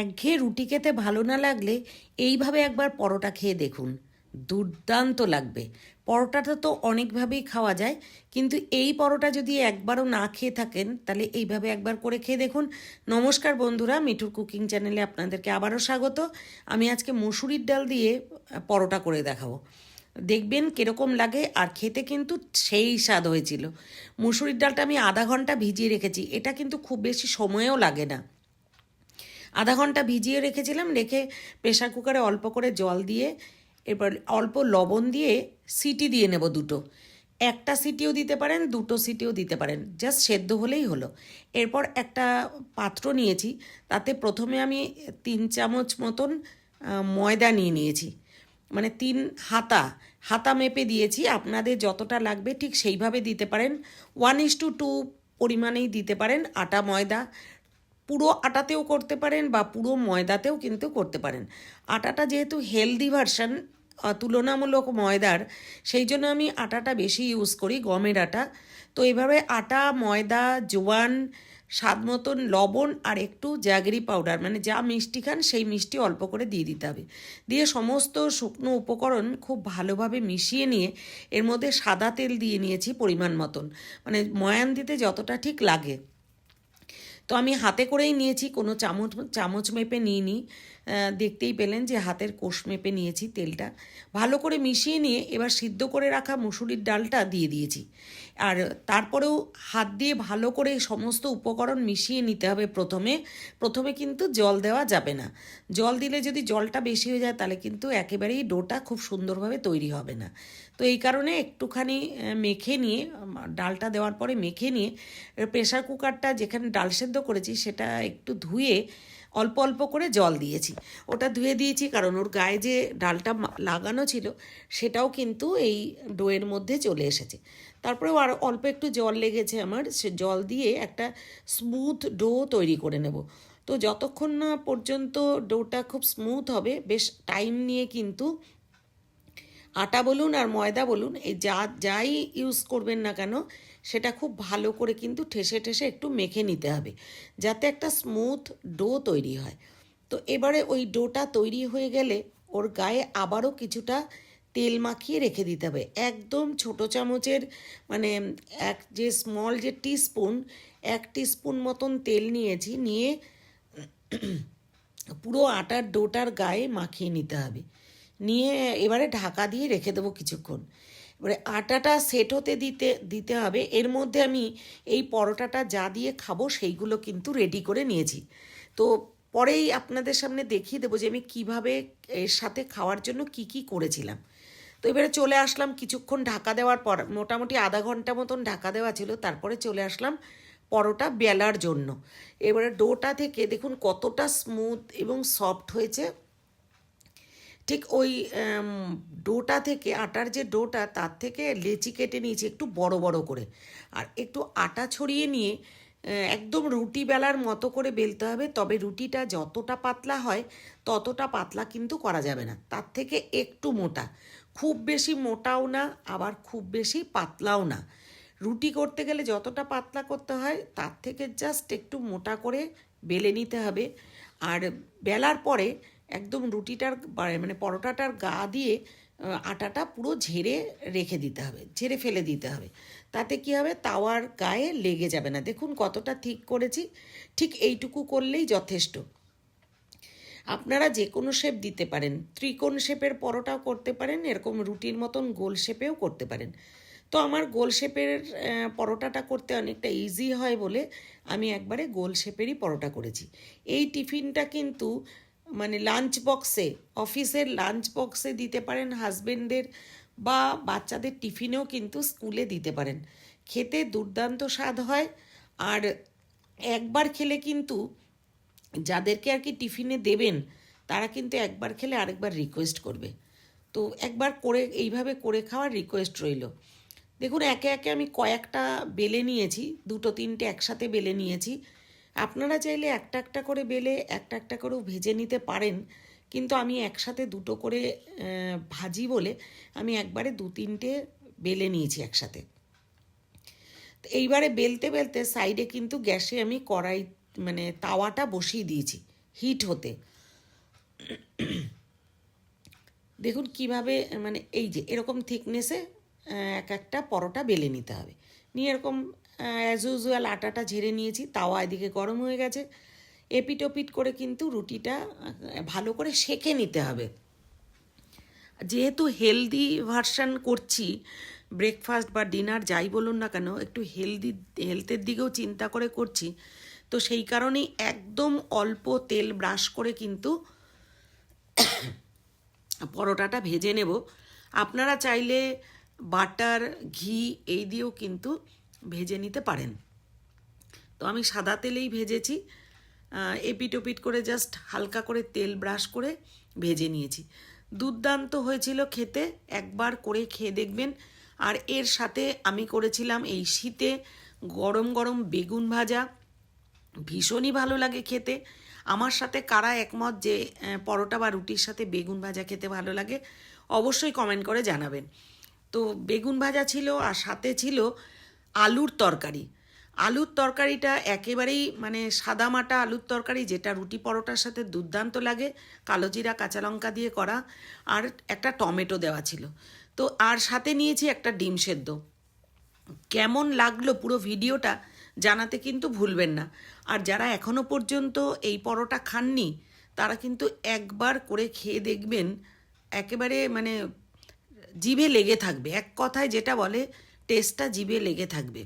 একঘেয়ে রুটি খেতে ভালো না লাগলে এইভাবে একবার পরোটা খেয়ে দেখুন। দুর্দান্ত লাগবে। পরোটাটা তো অনেকভাবেই খাওয়া যায়, কিন্তু এই পরোটা যদি একবারও না খেয়ে থাকেন, তাহলে এইভাবে একবার করে খেয়ে দেখুন। নমস্কার বন্ধুরা, মিঠুর কুকিং চ্যানেলে আপনাদেরকে আবারও স্বাগত। আমি আজকে মুসুরির ডাল দিয়ে পরোটা করে দেখাবো। দেখবেন কীরকম লাগে আর খেতে কিন্তু সেই স্বাদ হয়েছিল। মুসুরির ডালটা আমি আধা ঘণ্টা ভিজিয়ে রেখেছি, এটা কিন্তু খুব বেশি সময়ও লাগে না। আধা ঘণ্টা ভিজিয়ে রেখেছিলাম, রেখে প্রেশার কুকারে অল্প করে জল দিয়ে, এরপর অল্প লবণ দিয়ে সিটি দিয়ে নেব দুটো। একটা সিটিও দিতে পারেন, দুটো সিটিও দিতে পারেন জাস্ট সেদ্ধ হলেই হলো। এরপর একটা পাত্র নিয়েছি, তাতে প্রথমে আমি তিন চামচ মতন ময়দা নিয়ে নিয়েছি। মানে তিন হাতা হাতা মেপে দিয়েছি, আপনাদের যতটা লাগবে ঠিক সেইভাবে দিতে পারেন। ওয়ান ইস টু টু পরিমাণেই দিতে পারেন, আটা, ময়দা পুরো আটাতেও করতে পারেন বা পুরো ময়দাতেও কিন্তু করতে পারেন। আটাটা যেহেতু হেলদি ভার্সন তুলনামূলক ময়দার, সেই জন্য আমি আটাটা বেশি ইউজ করি, গমের আটা। তো এভাবে আটা, ময়দা, জোয়ান, স্বাদ মতন লবণ আর একটু জ্যাগরি পাউডার মানে যা মিষ্টি খান সেই মিষ্টি অল্প করে দিয়ে দিতে হবে। দিয়ে সমস্ত শুকনো উপকরণ খুব ভালোভাবে মিশিয়ে নিয়ে এর মধ্যে সাদা তেল দিয়ে নিয়েছি পরিমাণ মতন। মানে ময়ান দিতে যতটা ঠিক লাগে। তো আমি হাতে করেই নিয়েছি, কোনো চামচ চামচ মেপে নিইনি। দেখতেই পেলেন যে হাতের কোষ মেপে নিয়েছি তেলটা। ভালো করে মিশিয়ে নিয়ে এবার সিদ্ধ করে রাখা মুসুরির ডালটা দিয়ে দিয়েছি। আর তারপরেও হাত দিয়ে ভালো করে সমস্ত উপকরণ মিশিয়ে নিতে হবে প্রথমে। প্রথমে কিন্তু জল দেওয়া যাবে না। জল দিলে যদি জলটা বেশি হয়ে যায়, তাহলে কিন্তু একেবারেই ডোটা খুব সুন্দরভাবে তৈরি হবে না। তো এই কারণে একটুখানি মেখে নিয়ে ডালটা দেওয়ার পরে মেখে নিয়ে প্রেশার কুকারটা যেখানে ডাল সেদ্ধ করেছি, সেটা একটু ধুয়ে অল্প অল্প করে জল দিয়েছি। ওটা ধুয়ে দিয়েছি কারণ ওর গায়ে যে ডালটা লাগানো ছিল, সেটাও কিন্তু এই ডোয়ের মধ্যে চলে এসেছে। তারপরেও আর অল্প একটু জল লেগেছে আমার, সে জল দিয়ে একটা স্মুথ ডো তৈরি করে নেব। তো যতক্ষণ না পর্যন্ত ডোটা খুব স্মুথ হবে, বেশ টাইম নিয়ে কিন্তু আটা বলুন আর ময়দা বলুন, এই যা, যাই ইউজ করবেন না কেন, সেটা খুব ভালো করে কিন্তু ঠেসে ঠেসে একটু মেখে নিতে হবে, যাতে একটা স্মুথ ডো তৈরি হয়। তো এবারে ওই ডোটা তৈরি হয়ে গেলে ওর গায়ে আবারও কিছুটা তেল মাখিয়ে রেখে দিতে হবে। একদম ছোট চামচের মানে এক, যে স্মল যে টিস্পুন এক টিস্পুন মতন তেল নিয়েছি, নিয়ে পুরো আটার ডোটার গায়ে মাখিয়ে নিতে হবে। নিয়ে এবারে ঢাকা দিয়ে রেখে দেবো কিছুক্ষণ। এবারে আটাটা সেট হতে দিতে দিতে হবে। এর মধ্যে আমি এই পরোটাটা যা দিয়ে খাব সেইগুলো কিন্তু রেডি করে নিয়েছি। তো পরেই আপনাদের সামনে দেখিয়ে দেবো যে আমি কীভাবে এর সাথে খাওয়ার জন্য কি কি করেছিলাম। তো এবারে চলে আসলাম কিছুক্ষণ ঢাকা দেওয়ার পর, মোটামুটি আধা ঘণ্টা মতন ঢাকা দেওয়া ছিল। তারপরে চলে আসলাম পরোটা বেলার জন্য। এবারে ডোটা থেকে দেখুন কতটা স্মুথ এবং সফট হয়েছে। ঠিক ওই ডোটা থেকে, আটার যে ডোটা, তার থেকে লেচি কেটে নিয়েছি একটু বড় বড় করে। আর একটু আটা ছড়িয়ে নিয়ে একদম রুটি বেলার মতো করে বেলতে হবে। তবে রুটিটা যতটা পাতলা হয়, ততটা পাতলা কিন্তু করা যাবে না। তার থেকে একটু মোটা। খুব বেশি মোটাও না, আবার খুব বেশি পাতলাও না। রুটি করতে গেলে যতটা পাতলা করতে হয়, তার থেকে জাস্ট একটু মোটা করে বেলে নিতে হবে। আর বেলার পরে একদম রুটিটার মানে পরোটাটার গা দিয়ে আটাটা পুরো ঝেড়ে রেখে দিতে হবে, ঝেড়ে ফেলে দিতে হবে। তাতে কি হবে? তাওয়ার গায়ে লেগে যাবে না। দেখুন কতটা ঠিক করেছি। ঠিক এইটুকু করলেই যথেষ্ট। আপনারা যে কোনো শেপ দিতে পারেন। ত্রিকোণ শেপের পরোটাও করতে পারেন, এরকম রুটির মতন গোল শেপেও করতে পারেন। তো আমার গোল শেপের পরোটাটা করতে অনেকটা ইজি হয় বলে আমি একবারে গোল শেপেরই পরোটা করেছি। এই টিফিনটা কিন্তু মানে লাঞ্চ বক্সে অফিসের লাঞ্চ বক্সে দিতে পারেন হাজবেন্ডদের বা বাচ্চাদের টিফিনেও কিন্তু স্কুলে দিতে পারেন। খেতে দুর্দান্ত স্বাদ হয়। আর একবার খেলে কিন্তু যাদেরকে আর কি টিফিনে দেবেন, তারা কিন্তু একবার খেলে আরেকবার রিকোয়েস্ট করবে। তো একবার করে, এইভাবে করে খাওয়ার রিকোয়েস্ট রইল। দেখুন, একে একে আমি কয়েকটা বেলে নিয়েছি, দুটো তিনটে একসাথে বেলে নিয়েছি। আপনারা চাইলে একটা একটা করে বেলে, একটা একটা করেও ভেজে নিতে পারেন। কিন্তু আমি একসাথে দুটো করে ভাজি বলে আমি একবারে দু তিনটে বেলে নিয়েছি একসাথে। এইবারে বেলতে বেলতে সাইডে কিন্তু গ্যাসে আমি কড়াই মানে তাওয়াটা বসিয়ে দিয়েছি, হিট হতে। দেখুন কীভাবে মানে এই যে এরকম থিকনেসে এক একটা পরোটা বেলে নিতে হবে। নিয়ে এরকম অ্যাজ ইউজুয়াল আটাটা ঝেড়ে নিয়েছি তাওয়া এদিকে গরম হয়ে গেছে। এপিট ওপিট করে কিন্তু রুটিটা ভালো করে সেকে নিতে হবে। যেহেতু হেলদি ভার্সান করছি, ব্রেকফাস্ট বা ডিনার যাই বলুন না কেন, একটু হেলদি, হেলথের দিকেও চিন্তা করে করছি, তো সেই কারণেই একদম অল্প তেল ব্রাশ করে কিন্তু পরোটাটা ভেজে নেব। আপনারা চাইলে বাটার, ঘি, এই দিয়েও কিন্তু ভেজে নিতে পারেন। তো আমি সাদা তেলেই ভেজেছি। এপিট ওপিট করে জাস্ট হালকা করে তেল ব্রাশ করে ভেজে নিয়েছি। দুর্দান্ত হয়েছিল খেতে, একবার করে খেয়ে দেখবেন। আর এর সাথে আমি করেছিলাম এই শীতে গরম গরম বেগুন ভাজা। ভীষণই ভালো লাগে খেতে। আমার সাথে কারা একমত যে পরোটা বা রুটির সাথে বেগুন ভাজা খেতে ভালো লাগে, অবশ্যই কমেন্ট করে জানাবেন। তো বেগুন ভাজা ছিল আর সাথে ছিল আলুর তরকারি। আলুর তরকারিটা একেবারেই মানে সাদামাটা আলুর তরকারি, যেটা রুটি পরোটার সাথে দুর্দান্ত লাগে, কালো জিরা, কাঁচা লঙ্কা দিয়ে করা, আর একটা টমেটো দেওয়া ছিল। তো আর সাথে নিয়েছি একটা ডিম সেদ্ধ। কেমন লাগল পুরো ভিডিওটা জানাতে কিন্তু ভুলবেন না। আর যারা এখনও পর্যন্ত এই পরোটা খাননি, তারা কিন্তু একবার করে খেয়ে দেখবেন, একেবারে মানে জিভে লেগে থাকবে। এক কথায় যেটা বলে টেস্টটা জিভে লেগে থাকবে।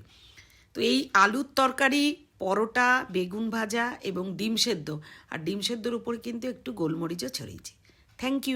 তো এই আলুর তরকারি, পরোটা, বেগুন ভাজা এবং ডিম সেদ্ধ, আর ডিম সেদ্ধর উপর কিন্তু একটু গোলমরিচও ছড়িয়েছি। Thank you